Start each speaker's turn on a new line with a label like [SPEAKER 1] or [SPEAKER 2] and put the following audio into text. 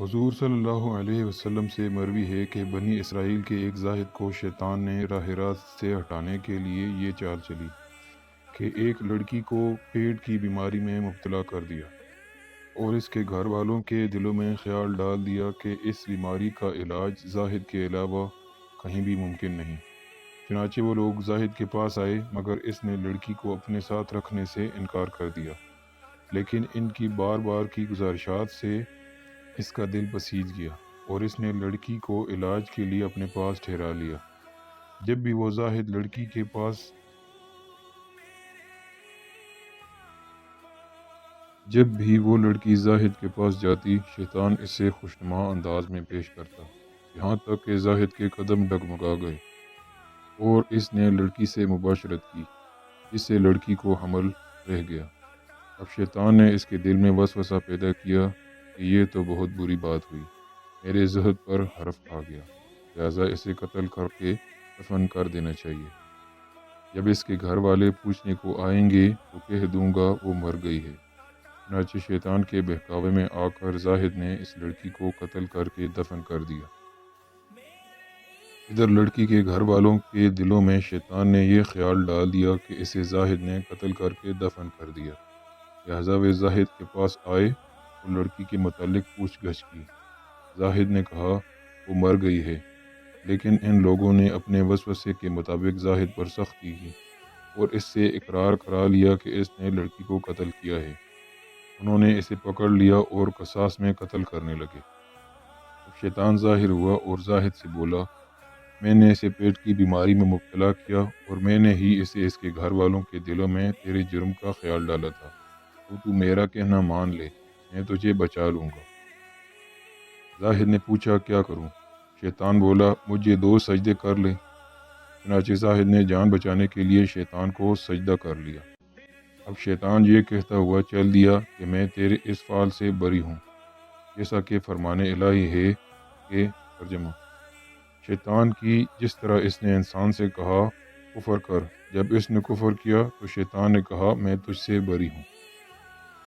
[SPEAKER 1] حضور صلی اللہ علیہ وسلم سے مروی ہے کہ بنی اسرائیل کے ایک زاہد کو شیطان نے راہ راست سے ہٹانے کے لیے یہ چال چلی کہ ایک لڑکی کو پیٹ کی بیماری میں مبتلا کر دیا اور اس کے گھر والوں کے دلوں میں خیال ڈال دیا کہ اس بیماری کا علاج زاہد کے علاوہ کہیں بھی ممکن نہیں۔ چنانچہ وہ لوگ زاہد کے پاس آئے، مگر اس نے لڑکی کو اپنے ساتھ رکھنے سے انکار کر دیا۔ لیکن ان کی بار بار کی گزارشات سے اس کا دل بسیج گیا اور اس نے لڑکی کو علاج کے لیے اپنے پاس ٹھہرا لیا۔ جب بھی وہ زاہد لڑکی کے پاس جب بھی وہ لڑکی زاہد کے پاس جاتی، شیطان اسے خوشنما انداز میں پیش کرتا۔ یہاں تک کہ زاہد کے قدم ڈگمگا گئے اور اس نے لڑکی سے مباشرت کی۔ اس سے لڑکی کو حمل رہ گیا۔ اب شیطان نے اس کے دل میں وسوسہ پیدا کیا یہ تو بہت بری بات ہوئی۔ میرے زہد پر حرف آ گیا۔ لہٰذا اسے قتل کر کے دفن کر دینا چاہیے۔ جب اس کے گھر والے پوچھنے کو آئیں گے تو کہہ دوں گا وہ مر گئی ہے۔ چنانچہ شیطان کے بہکاوے میں آ کر زاہد نے اس لڑکی کو قتل کر کے دفن کر دیا۔ ادھر لڑکی کے گھر والوں کے دلوں میں شیطان نے یہ خیال ڈال دیا کہ اسے زاہد نے قتل کر کے دفن کر دیا۔ لہٰذا وہ زاہد کے پاس آئے اور لڑکی کے متعلق پوچھ گچھ کی۔ زاہد نے کہا، وہ مر گئی ہے۔ لیکن ان لوگوں نے اپنے وسوسے کے مطابق زاہد پر سختی کی اور اس سے اقرار کرا لیا کہ اس نے لڑکی کو قتل کیا ہے۔ انہوں نے اسے پکڑ لیا اور قصاص میں قتل کرنے لگے۔ شیطان ظاہر ہوا اور زاہد سے بولا، میں نے اسے پیٹ کی بیماری میں مبتلا کیا اور میں نے ہی اسے اس کے گھر والوں کے دلوں میں تیرے جرم کا خیال ڈالا تھا۔ تو تو میرا کہنا مان لے۔ میں تجھے بچا لوں گا۔ زاہد نے پوچھا، کیا کروں؟ شیطان بولا مجھے دو سجدے کر لے۔ چنانچہ زاہد نے جان بچانے کے لیے شیطان کو سجدہ کر لیا۔ اب شیطان یہ کہتا ہوا چل دیا کہ میں تیرے اس فعال سے بری ہوں، جیسا کہ فرمان الہی ہے کہ ترجمہ۔ شیطان کی جس طرح اس نے انسان سے کہا، کفر کر۔ جب اس نے کفر کیا تو شیطان نے کہا، میں تجھ سے بری ہوں۔